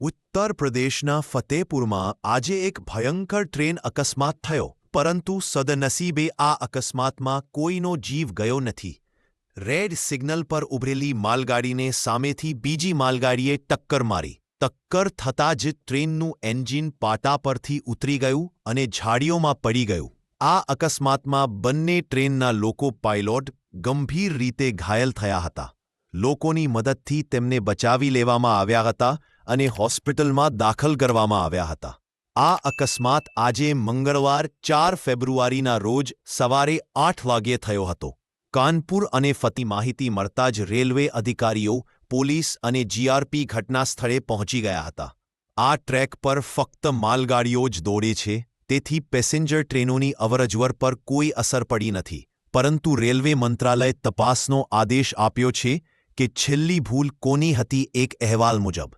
ઉત્તર પ્રદેશના ફતેપુરમાં આજે એક ભયંકર ટ્રેન અકસ્માત થયો, પરંતુ સદનસીબે આ અકસ્માતમાં કોઈનો જીવ ગયો નથી. રેડ સિગ્નલ પર ઉભરેલી માલગાડીને સામેથી બીજી માલગાડીએ ટક્કર મારી. ટક્કર થતાં જ ટ્રેનનું એન્જિન પાટા પરથી ઉતરી ગયું અને ઝાડીઓમાં પડી ગયું. આ અકસ્માતમાં બંને ટ્રેનના લોકો પાયલોટ ગંભીર રીતે ઘાયલ થયા હતા. લોકોની મદદથી તેમને બચાવી લેવામાં આવ્યા હતા અને હોસ્પિટલમાં દાખલ કરવામાં આવ્યા હતા. આ અકસ્માત આજે મંગળવાર ચાર ફેબ્રુઆરીના રોજ સવારે આઠ વાગ્યે થયો હતો. કાનપુર અને ફતી માહિતી મળતા જ રેલવે અધિકારીઓ, પોલીસ અને જીઆરપી ઘટના સ્થળે પહોંચી ગયા હતા. આ ટ્રેક પર ફક્ત માલગાડીઓ જ દોડે છે, તેથી પેસેન્જર ટ્રેનોની અવરજવર પર કોઈ અસર પડી નથી. પરંતુ રેલવે મંત્રાલય તપાસનો આદેશ આપ્યો છે કે છેલ્લી ભૂલ કોની હતી એક અહેવાલ મુજબ.